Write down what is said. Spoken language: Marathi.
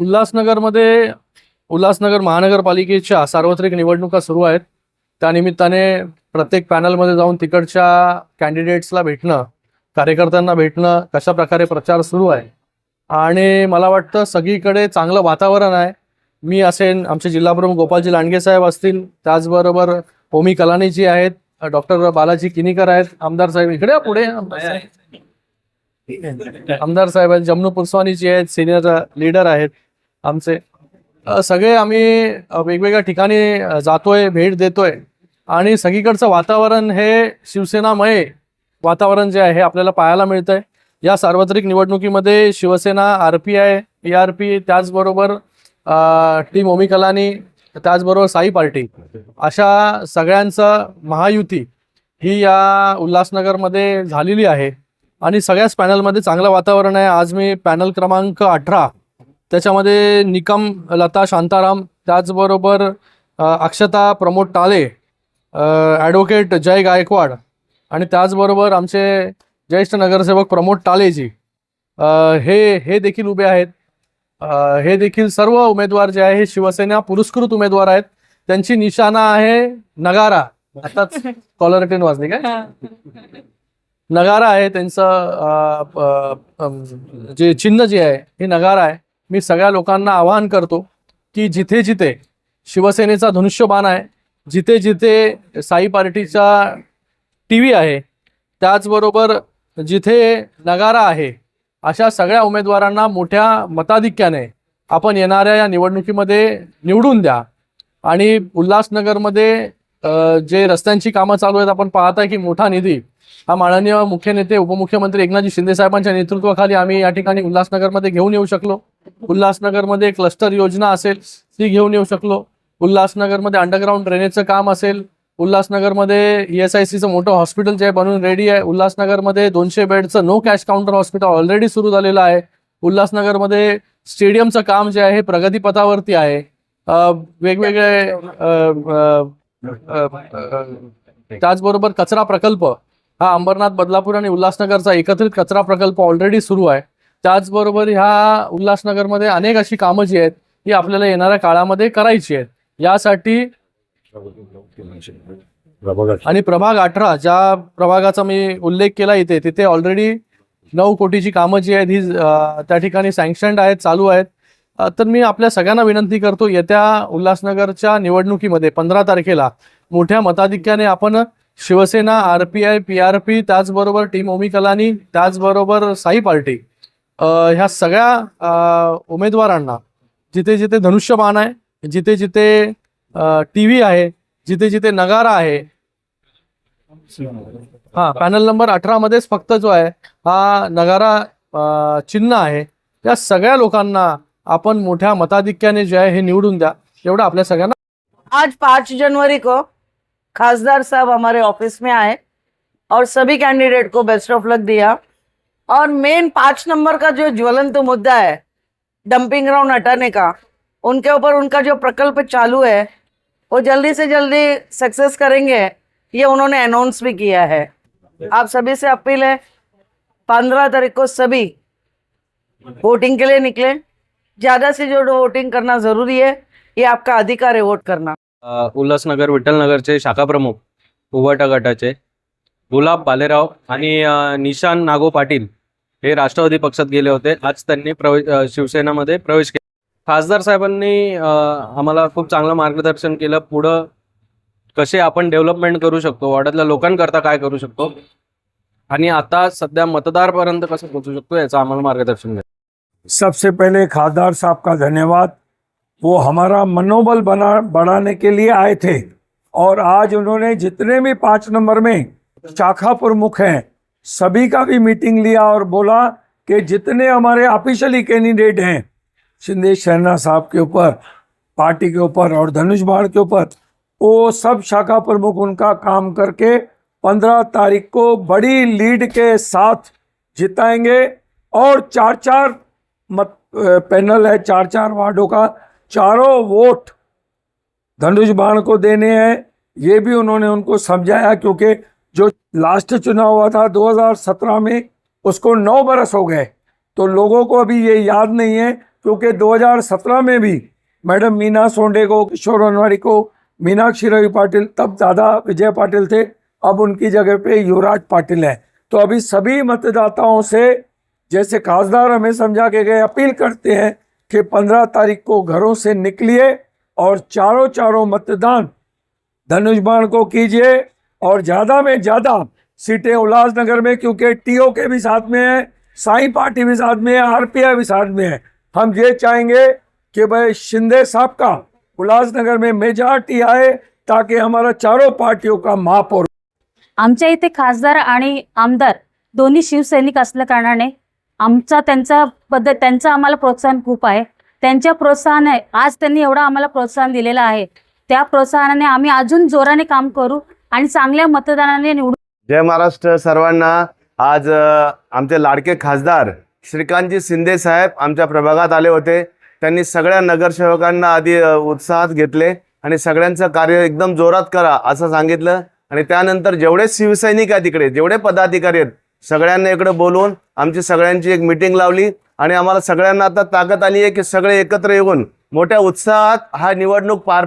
उल्हासनगरमध्ये उल्हासनगर महानगरपालिकेच्या सार्वत्रिक निवडणुका सुरू आहेत. त्यानिमित्ताने प्रत्येक पॅनलमध्ये जाऊन तिकडच्या कॅन्डिडेट्सला भेटणं कार्यकर्त्यांना भेटणं कशा प्रकारे प्रचार सुरू आहे. आणि मला वाटतं सगळीकडे चांगलं वातावरण आहे. मी असेन आमचे जिल्हाप्रमुख गोपालजी लांडगे साहेब असतील त्याचबरोबर होमी कलानीजी आहेत डॉक्टर बालाजी किनीकर आहेत आमदार साहेब इकडे पुढे. आमदार साहेब. आहेत जमनू पुरस्वानीजी आहेत सिनियर लीडर आहेत आमचे. सगळे आम्ही वेगवेगळ्या ठिकाणी जातोय भेट देतोय. आणि सगळीकडचं वातावरण हे शिवसेनामय वातावरण जे आहे हे आपल्याला पाहायला मिळतंय. या सार्वत्रिक निवडणुकीमध्ये Shivsena R P I A R P त्याचबरोबर टीम ओमी कलानी त्याचबरोबर साई पार्टी. अशा सगळ्यांचं महायुती ही या उल्हासनगरमध्ये झालेली आहे. आणि सगळ्याच पॅनलमध्ये चांगलं वातावरण आहे. आज मी पॅनल क्रमांक अठरा. त्याच्यामध्ये निकम लता शांताराम त्याचबरोबर अक्षता प्रमोद टाले ॲडव्होकेट जय गायकवाड आणि त्याचबरोबर आमचे ज्येष्ठ नगरसेवक प्रमोद टालेजी. हे हे देखील उभे आहेत. हे देखील सर्व उमेदवार जे आहे हे शिवसेना पुरस्कृत उमेदवार आहेत. त्यांची निशाणा आहे नगारा. आताच कॉलर वाजली काय? नगारा आहे त्यांचं जे चिन्ह जे आहे हे नगारा आहे. मी सगळ्या लोकांना आवाहन करतो की जिथे जिथे शिवसेनेचा धनुष्यबाण आहे जिथे जिथे साई पार्टीचा टी व्ही आहे त्याचबरोबर जिथे नगारा आहे अशा सगळ्या उमेदवारांना मोठ्या मताधिक्याने आपण येणाऱ्या या निवडणुकीमध्ये निवडून द्या. आणि उल्हासनगरमध्ये जे रस्त्यांची कामं चालू आहेत आपण पाहताय की मोठा निधी हा माननीय मुख्य नेते उपमुख्यमंत्री एकनाथजी शिंदे साहेबांच्या नेतृत्वाखाली आम्ही या ठिकाणी उल्हासनगरमध्ये घेऊन येऊ शकलो. उल्हासनगरमध्ये क्लस्टर योजना असेल ती घेऊन येऊ शकलो. उल्हासनगरमध्ये अंडरग्राऊंड ड्रेनेजचं काम असेल उल्हासनगरमध्ये ई एस आय सीचं मोठं हॉस्पिटल जे आहे बनवून रेडी आहे. उल्हासनगरमध्ये दोनशे बेडचं no cash counter hospital already सुरू झालेलं आहे. उल्हासनगरमध्ये स्टेडियमचं काम जे आहे हे प्रगतीपथावरती आहे. वेगवेगळे त्याचबरोबर कचरा प्रकल्प हा अंबरनाथ बदलापूर आणि उल्हासनगरचा एकत्रित कचरा प्रकल्प ऑलरेडी सुरू आहे. त्याचबरोबर ह्या उल्हासनगरमध्ये अनेक अशी कामं जी आहेत ही आपल्याला येणाऱ्या काळामध्ये करायची आहेत. यासाठी आणि प्रभाग अठरा ज्या प्रभागाचा मी उल्लेख केला इथे तिथे ऑलरेडी नऊ कोटीची कामं जी आहेत ही त्या ठिकाणी सँक्शन्ड आहेत चालू आहेत. तर मी आपल्या सगळ्यांना विनंती करतो येत्या उल्हासनगरच्या निवडणुकीमध्ये पंधरा तारखेला मोठ्या मताधिक्याने आपण Shivsena R P I P R P त्याचबरोबर टीम ओमी कलानी त्याचबरोबर साई पार्टी ह्या सगळ्या उमेदवारांना जिथे जिथे धनुष्यबाण आहे जिथे जिथे टी व्ही आहे जिथे जिथे नगारा आहे हा पॅनल नंबर अठरा मध्येच फक्त जो आहे हा नगारा चिन्ह आहे त्या सगळ्या लोकांना आपण मोठ्या मताधिक्याने जे हे निवडून द्या. एवढं आपल्या सगळ्यांना आज पाँच जनवरी को खासदार साहब हमारे ऑफ़िस में आए और सभी कैंडिडेट को बेस्ट ऑफ़ लक दिया. और मेन पाँच नंबर का जो ज्वलंत मुद्दा है डंपिंग ग्राउंड हटाने का, उनके ऊपर उनका जो प्रकल्प चालू है, वो जल्दी से जल्दी सक्सेस करेंगे, ये उन्होंने अनाउंस भी किया है। आप सभी से अपील है, पंद्रह तारीख को सभी वोटिंग के लिए निकले। ज़्यादा से ज़्यादा वोटिंग करना ज़रूरी है ये आपका अधिकार है वोट करना। अ, उल्हासनगर विठ्ठलनगरचे शाखा प्रमुख उभाटा गटाचे गुलाब बालेराव आणि अ, निशान नागो पाटील हे राष्ट्रवादी पक्षात गेले होते. आज त्यांनी प्रवेश अ, शिवसेनामध्ये प्रवेश केला. खासदार साहेबांनी अ, आम्हाला खूप चांगलं मार्गदर्शन केलं. पुढं कसे आपण डेव्हलपमेंट करू शकतो वाड्यातल्या लोकांकरता काय करू शकतो आणि आता सध्या मतदारपर्यंत कसं पोहोचू शकतो याचं आम्हाला मार्गदर्शन केलं सबसे पहले खासदार साहब का धन्यवाद। वो हमारा मनोबल बना, बढ़ाने के लिए आए थे और आज उन्होंने जितने भी पाँच नंबर में शाखा प्रमुख हैं, सभी का भी मीटिंग लिया और बोला कि जितने हमारे ऑफिशियली कैंडिडेट हैं शिंदे शहना साहब के ऊपर, पार्टी के ऊपर और धनुष बाण के ऊपर, वो सब शाखा प्रमुख उनका काम करके पंद्रह तारीख को बड़ी लीड के साथ जिताएँगे और चार चार मत पैनल है चार चार वार्डों का, चारों वोट धनुष बाण को देने हैं। ये भी उन्होंने उनको समझाया क्योंकि जो लास्ट चुनाव हुआ था 2017 में, उसको नौ बरस हो गए। तो लोगों को अभी ये याद नहीं है क्योंकि 2017 में भी मैडम मीना सोंडे को, किशोर अनवारी को, मीनाक्षी रवि पाटिल, तब दादा विजय पाटिल थे, अब उनकी जगह पे युवराज पाटिल है। तो अभी सभी मतदाताओं से जैसे खासदार हमें समझा के गए, अपील करते हैं कि पंद्रह तारीख को घरों से निकलिए और चारों चारों मतदान। धनुष बाण को कीजिए और ज़्यादा में ज़्यादा सीटें उल्लासनगर में, क्योंकि टीओ के भी साथ में है, साई पार्टी भी साथ में है, आरपीआई भी साथ में है। हम ये चाहेंगे कि भाई शिंदे साहब का उल्लासनगर में मेजॉरिटी आए, ताकि हमारा चारों पार्टियों का महापौर आमच्या इथे खासदार आमदार दोन्ही शिवसैनिक असल्या कारणाने आमचा त्यांचा पद्धत त्यांचं आम्हाला प्रोत्साहन खूप आहे. त्यांच्या प्रोत्साहन आहे आज त्यांनी एवढं आम्हाला प्रोत्साहन दिलेलं आहे. त्या प्रोत्साहनाने आम्ही अजून जोराने काम करू आणि चांगल्या मतदानाने निवडू जय महाराष्ट्र सर्वांना. आज आमचे लाडके खासदार श्रीकांतजी शिंदे साहेब आमच्या प्रभागात आले होते. त्यांनी सगळ्या नगरसेवकांना आधी उत्साहात घेतले आणि सगळ्यांचं कार्य एकदम जोरात करा असं सांगितलं. आणि त्यानंतर जेवढे शिवसैनिक आहे तिकडे जेवढे पदाधिकारी आहेत सगळ्यांना इकडे बोलवून आमची सगळ्यांची एक मिटिंग लावली आणि आम्हाला सगळ्यांना आता ताकद आली आहे की सगळे एकत्र येऊन मोठ्या उत्साहात हा निवडणूक पार